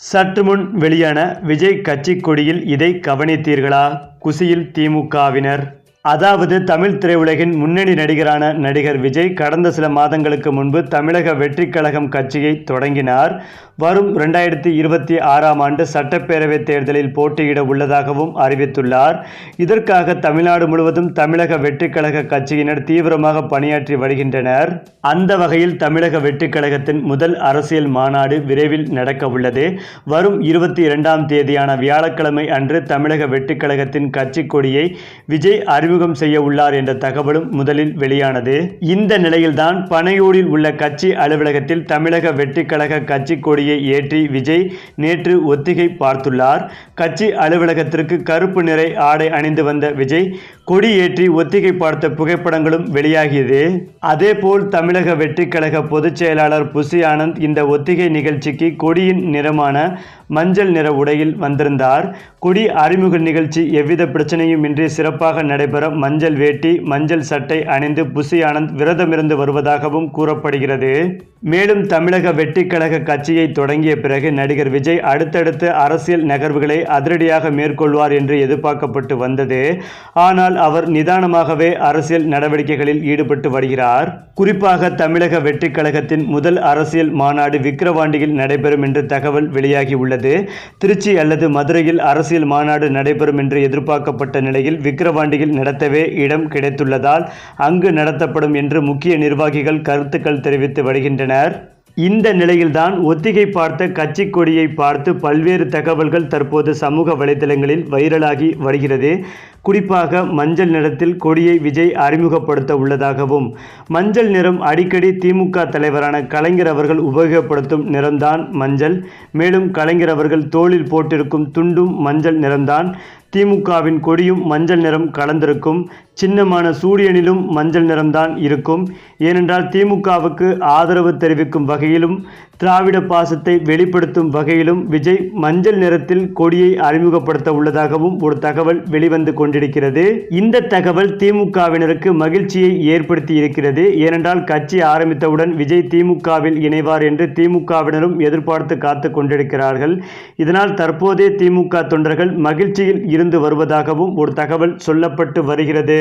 சற்று முன் வெளியான விஜய் கட்சிக் கொடியில் இதை கவனித்தீர்களா? குசியில் திமுகவினர் அதாவது தமிழ் திரையுலகின் முன்னணி நடிகரான நடிகர் விஜய் கடந்த சில மாதங்களுக்கு முன்பு தமிழக வெற்றிக் கழகம் கட்சியை தொடங்கினார். வரும் ரெண்டாயிரத்தி இருபத்தி ஆறாம் ஆண்டு சட்டப்பேரவைத் தேர்தலில் போட்டியிட உள்ளதாகவும் அறிவித்துள்ளார். இதற்காக தமிழ்நாடு முழுவதும் தமிழக வெற்றிக் கழக கட்சியினர் தீவிரமாக பணியாற்றி வருகின்றனர். அந்த வகையில் தமிழக வெற்றிக் கழகத்தின் முதல் அரசியல் மாநாடு விரைவில் நடக்க உள்ளது. வரும் இருபத்தி இரண்டாம் தேதியான வியாழக்கிழமை அன்று தமிழக வெற்றிக் கழகத்தின் கட்சி கொடியை விஜய் அறிமுகம் செய்ய உள்ளார் என்ற தகவலும் முதலில் வெளியானது. இந்த நிலையில்தான் பனையூரில் உள்ள கட்சி அலுவலகத்தில் தமிழக வெற்றிக்கழக கழக கொடியை ஏற்றி விஜய் நேற்று ஒத்திகை பார்த்துள்ளார். கட்சி அலுவலகத்திற்கு கருப்பு நிறை ஆடை அணிந்து வந்த விஜய் கொடி ஏற்றி ஒத்திகை பார்த்த புகைப்படங்களும் வெளியாகியது. அதேபோல் தமிழக வெற்றிக்கழக பொதுச் செயலாளர் புசி ஆனந்த் இந்த ஒத்திகை நிகழ்ச்சிக்கு கொடியின் நிறமான மஞ்சள் நிற உடையில் வந்திருந்தார். கொடி அறிமுக நிகழ்ச்சி எவ்வித பிரச்சனையும் இன்றி சிறப்பாக நடைபெற மஞ்சள் வேட்டி மஞ்சள் சட்டை அணிந்து புசி ஆனந்த் விரதமிருந்து வருவதாகவும் கூறப்படுகிறது. மேலும் தமிழக வெற்றிக்கழக கட்சியை தொடங்கிய பிறகு நடிகர் விஜய் அடுத்தடுத்து அரசியல் நகர்வுகளை அதிரடியாக மேற்கொள்வார் என்று எதிர்பார்க்கப்பட்டு வந்தது. ஆனால் அவர் நிதானமாகவே அரசியல் நடவடிக்கைகளில் ஈடுபட்டு வருகிறார். குறிப்பாக தமிழக வெற்றிக்கழகத்தின் முதல் அரசியல் மாநாடு விக்கிரவாண்டியில் நடைபெறும் என்று தகவல் வெளியாகி உள்ளது. திருச்சி அல்லது மதுரையில் அரசியல் மாநாடு நடைபெறும் என்று எதிர்பார்க்கப்பட்ட நிலையில் விக்கிரவாண்டியில் நடத்தவே இடம் கிடைத்துள்ளதால் அங்கு நடத்தப்படும் என்று முக்கிய நிர்வாகிகள் கருத்துக்கள் தெரிவித்து வருகின்றனர். இந்த நிலையில்தான் ஒத்திகை பார்த்த கட்சி கொடியை பார்த்து பல்வேறு தகவல்கள் தற்போது சமூக வலைதளங்களில் வைரலாகி வருகிறது. குறிப்பாக மஞ்சள் நிறத்தில் கொடியை விஜய் அறிமுகப்படுத்த உள்ளதாகவும் மஞ்சள் நிறம் அடிக்கடி திமுக தலைவரான கலைஞர் அவர்கள் உபயோகப்படுத்தும் நிறம்தான் மஞ்சள். மேலும் கலைஞர் அவர்கள் தோளில் போட்டிருக்கும் துண்டும் மஞ்சள் நிறம்தான். திமுகவின் கொடியும் மஞ்சள் நிறம் கலந்திருக்கும். சின்னமான சூரியனிலும் மஞ்சள் நிறம்தான் இருக்கும். ஏனென்றால் திமுகவுக்கு ஆதரவு தெரிவிக்கும் வகையிலும் திராவிட பாசத்தை வெளிப்படுத்தும் வகையிலும் விஜய் மஞ்சள் நிறத்தில் கொடியை அறிமுகப்படுத்த உள்ளதாகவும் ஒரு தகவல் வெளிவந்து கொண்டிருக்கிறது. இந்த தகவல் திமுகவினருக்கு மகிழ்ச்சியை ஏற்படுத்தி இருக்கிறது. ஏனென்றால் கட்சி ஆரம்பித்தவுடன் விஜய் திமுகவில் இணைவார் என்று திமுகவினரும் எதிர்பார்த்து காத்து கொண்டிருக்கிறார்கள். இதனால் தற்போதைய திமுக தொண்டர்கள் மகிழ்ச்சியில் இருந்து வருவதாகவும் ஒரு தகவல் சொல்லப்பட்டு வருகிறது.